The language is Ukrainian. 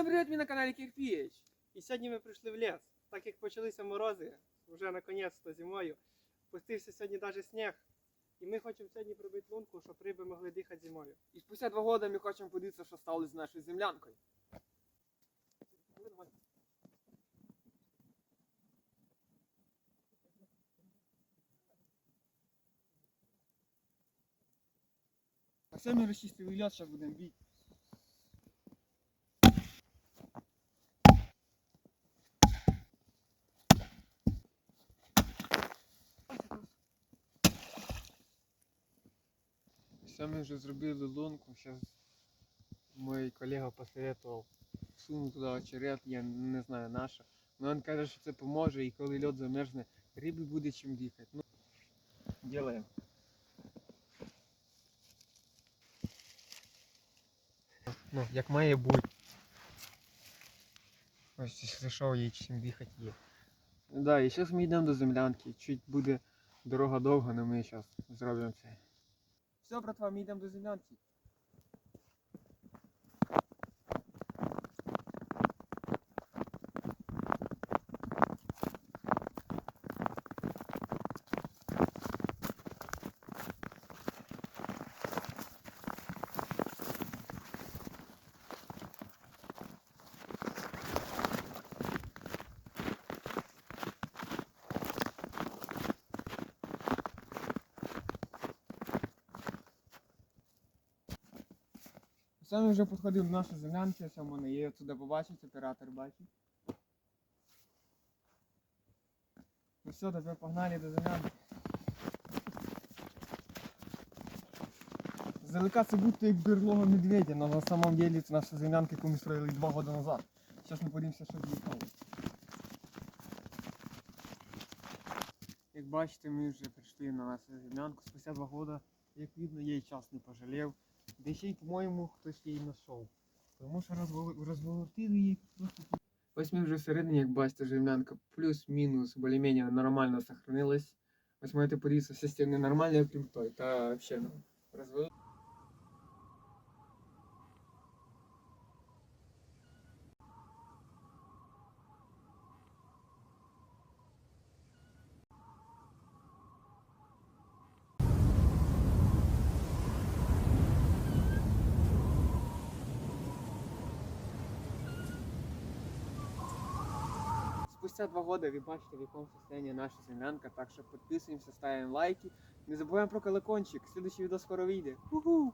Всем привет, ви на каналі Кирпіч. І сьогодні ми прийшли в ліс. Так як почалися морози, вже наконець-то зимою, пустився сьогодні навіть сніг. І ми хочемо сьогодні пробити лунку, щоб риби могли дихати зимою. І спустя два года ми хочемо подивитися, що стало з нашою землянкою. А все ми розчистили льот, зараз будемо бити. Все ми вже зробили лунку, зараз мій колега посоветував сунути туди очерет, я не знаю наша. Но він каже, що це поможе і коли льод замерзне, риби буде чим дихати. Ну, делаем. Ну, як має бути. Ось зайшов їй чим дихати є. Да, і зараз ми йдемо до землянки. Чуть буде дорога довга, але ми зараз зробимо це. Все, братва, ми йдемо до землянки. Саме вже підходив до нашої землянки, ось у мене є туди побачить, оператор бачить. Ну все, тепер погнали до землянки. Здалека це будто як берлога медведя, але на самом деле це наша землянка, яку ми строїли два роки назад. Зараз ми подивимося, що з'їхало. Як бачите, ми вже прийшли на нашу землянку спустя два роки. Як видно, їй час не пожалів. Де її, по-моєму, хтось її знайшов. Тому що розголотили її просто. Ось ми вже всередині, як бачите, жемлянка плюс-мінус, більш-менш нормально сохранилась. Ось маєте подивитися, всі стіни нормальні, окрім той. Та взагалі ну, розвели. Спустя два года вы бачите, в якому состоянии наша землянка, так что подписываемся, ставим лайки. Не забываем про колокольчик, следующий видео скоро выйдет. Уху!